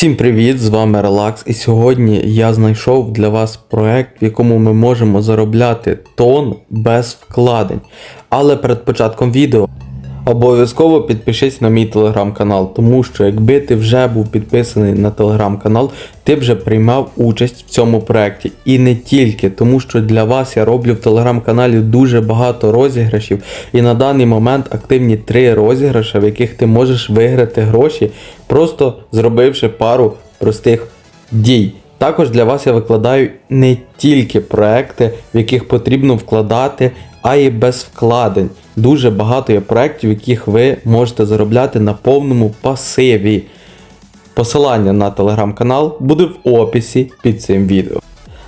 Всім привіт! З вами Релакс. І сьогодні я знайшов для вас проект, в якому ми можемо заробляти тон без вкладень. Але перед початком відео обов'язково підпишись на мій телеграм-канал, тому що якби ти вже був підписаний на телеграм-канал, ти вже приймав участь в цьому проекті. І не тільки, тому що для вас я роблю в телеграм-каналі дуже багато розіграшів. І на даний момент активні три розіграші, в яких ти можеш виграти гроші, просто зробивши пару простих дій. Також для вас я викладаю не тільки проекти, в яких потрібно вкладати, а й без вкладень. Дуже багато є проєктів, яких ви можете заробляти на повному пасиві. Посилання на телеграм-канал буде в описі під цим відео.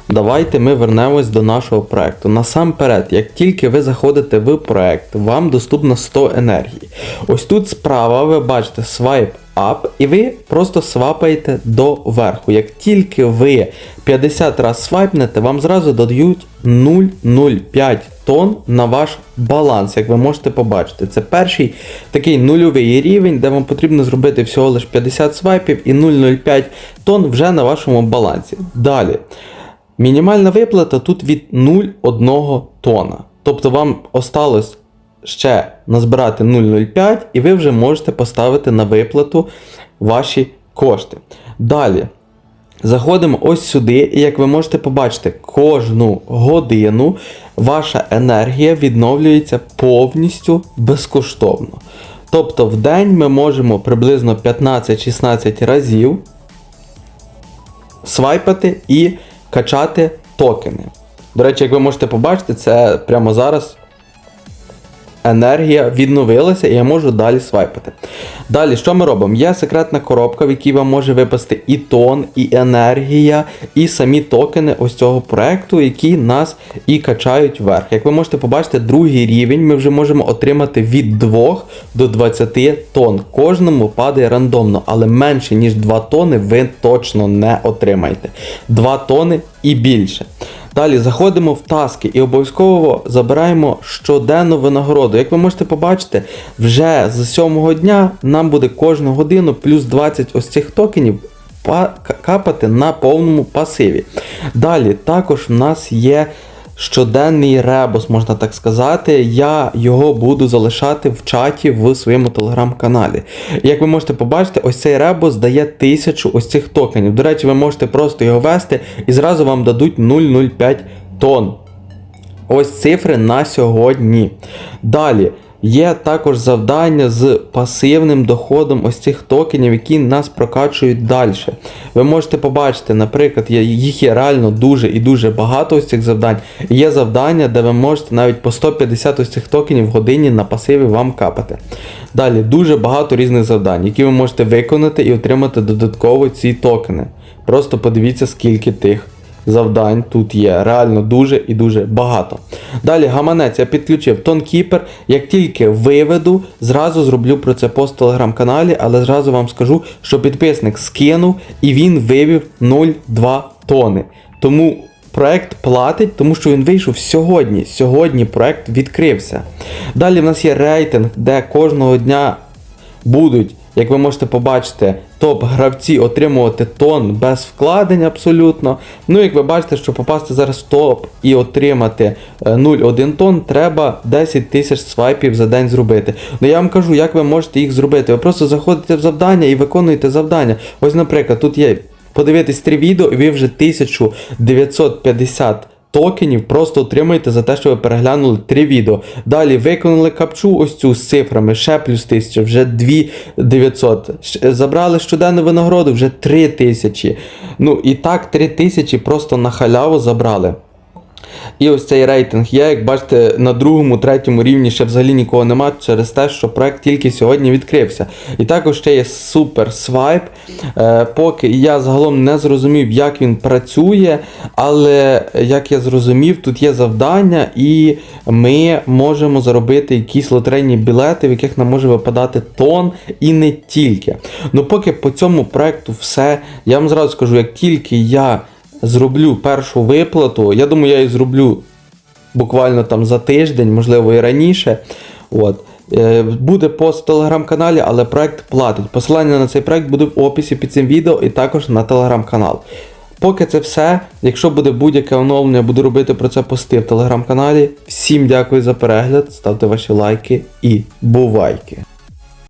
Давайте ми вернемось до нашого проекту. Насамперед, як тільки ви заходите в проект, вам доступно 100 енергії. Ось тут справа ви бачите свайп up, і ви просто свапаєте до верху. Як тільки ви 50 раз свайпнете, вам зразу додають 0,05 тонн на ваш баланс, як ви можете побачити. Це перший такий нульовий рівень, де вам потрібно зробити всього лише 50 свайпів і 0,05 тонн вже на вашому балансі. Далі. Мінімальна виплата тут від 0,1 тона. Тобто вам осталось ще назбирати 0,05 і ви вже можете поставити на виплату ваші кошти. Далі. Заходимо ось сюди, і як ви можете побачити, кожну годину ваша енергія відновлюється повністю безкоштовно. Тобто в день ми можемо приблизно 15-16 разів свайпати і качати токени. До речі, як ви можете побачити, це прямо зараз енергія відновилася і я можу далі свайпати. Далі, що ми робимо? Є секретна коробка, в якій вам може випасти і тон, і енергія, і самі токени ось цього проекту, які нас і качають вверх. Як ви можете побачити, другий рівень ми вже можемо отримати від 2 до 20 тонн. Кожному падає рандомно, але менше, ніж 2 тони ви точно не отримаєте. 2 тони і більше. Далі заходимо в таски і обов'язково забираємо щоденну винагороду. Як ви можете побачити, вже з 7 дня нам буде кожну годину плюс 20 ось цих токенів капати на повному пасиві. Далі також в нас є щоденний ребус, можна так сказати. Я його буду залишати в чаті в своєму телеграм-каналі. Як ви можете побачити, ось цей ребус дає 1000 ось цих токенів. До речі, ви можете просто його вести і зразу вам дадуть 0,05 тонн. Ось цифри на сьогодні. Далі. Є також завдання з пасивним доходом ось цих токенів, які нас прокачують далі. Ви можете побачити, наприклад, їх є реально дуже і дуже багато ось цих завдань. Є завдання, де ви можете навіть по 150 ось цих токенів в годині на пасиві вам капати. Далі дуже багато різних завдань, які ви можете виконати і отримати додатково ці токени. Просто подивіться, скільки тих завдань тут є. Реально дуже і дуже багато. Далі гаманець я підключив Тонкіпер. Як тільки виведу, зразу зроблю про це пост в телеграм-каналі, але зразу вам скажу, що підписник скинув і він вивів 0,2 тони. Тому проект платить, тому що він вийшов сьогодні. Сьогодні проект відкрився. Далі в нас є рейтинг, де кожного дня будуть, як ви можете побачити, топ-гравці отримувати тон без вкладень абсолютно. Ну, як ви бачите, щоб попасти зараз в топ і отримати е, 0,1 тонн, треба 10 тисяч свайпів за день зробити. Ну я вам кажу, як ви можете їх зробити. Ви просто заходите в завдання і виконуєте завдання. Ось, наприклад, тут є подивитись три відео, і ви вже 1950 токенів просто отримаєте за те, що ви переглянули три відео. Далі виконали капчу ось цю з цифрами, ще плюс 1000, вже 2900. Забрали щоденну винагороду, вже 3000. Ну і так 3000 просто на халяву забрали. І ось цей рейтинг є, як бачите, на другому, третьому рівні ще взагалі нікого нема через те, що проект тільки сьогодні відкрився. І також ще є супер свайп. Е, поки я загалом не зрозумів, як він працює, але як я зрозумів, тут є завдання, і ми можемо заробити якісь лотерейні білети, в яких нам може випадати тон і не тільки. Ну поки по цьому проекту все, я вам зразу скажу, як тільки я зроблю першу виплату, я думаю, я її зроблю буквально там за тиждень, можливо і раніше. От. Е, Буде пост в телеграм-каналі, але проект платить. Посилання на цей проект буде в описі під цим відео і також на телеграм-канал. Поки це все. Якщо буде будь-яке оновлення, буду робити про це пости в телеграм-каналі. Всім дякую за перегляд, ставте ваші лайки і бувайки!